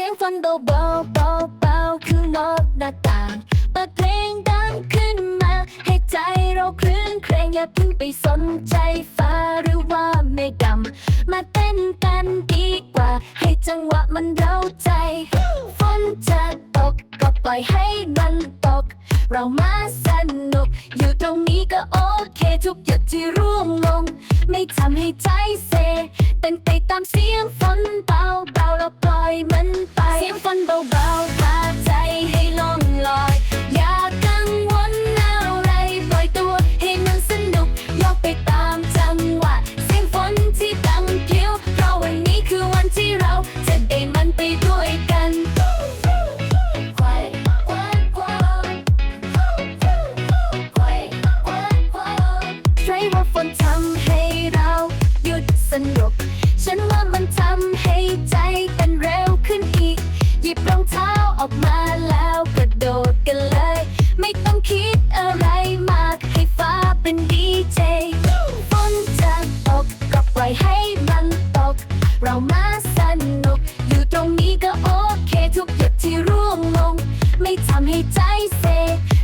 สียงฝนเบาเบาเบาเบาคือนอกหน้าต่างเปิดเพลงดังขึ้นมา ให้ใจเราคลื่นเครงอย่าเพิ่งไปสนใจฟ้าหรือว่าเมฆดำมาเต้นกันดีกว่า ให้จังหวะมันเร้าใจฝนจะตกก็ปล่อยให้มันตก เรามาสนุก อยู่ตรงนี้ก็โอเคทุกหยดที่ร่วงลง ไม่ทำให้ใจเซเต้นไปตามเสียงฝนเบาเบาๆแล้วปล่ อยมันไป เสียงฝนเบาๆพาใจให้ล่องลอย อย่ากังวลอะไรปล่อยตัวให้มันสนุกยกไปตามจังหวะ เสียงฝนที่ดังพิวเพราะวันนี้คือวันที่เราจะได้มันไปด้วยกันใช่ว่าฝนทำให้เราหยุดสนุก มาสนุก อยู่ตรงนี้ก็โอเค ทุกหยดที่ร่วงลง ไม่ทำให้ใจเซ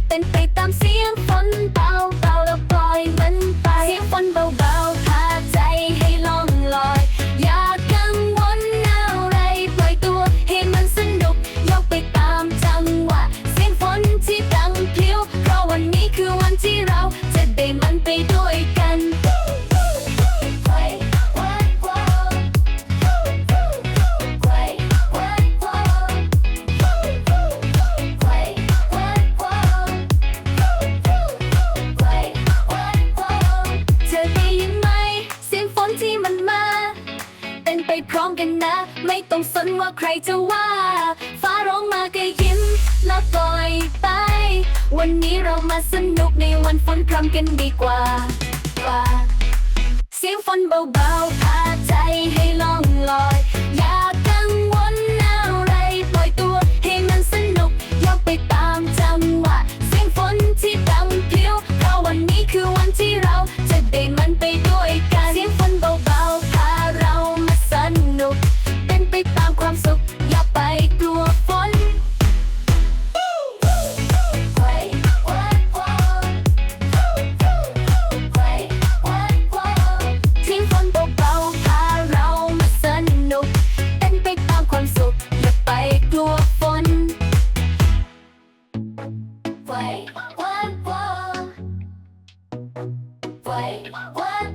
เป็นไปตามเสียงฝนเบาเบาๆแล้วปล่อยมันไป เสียงฝนเบาๆ สนว่าใครจะว่า ฟ้าร้องมาก็ยิ้มแล้วปล่อยไป วันนี้เรามาสนุกในวันฝนพรำกันดีกว่าว่า เสียงฝนเบาๆพาใจให้ล่องลอย boy. What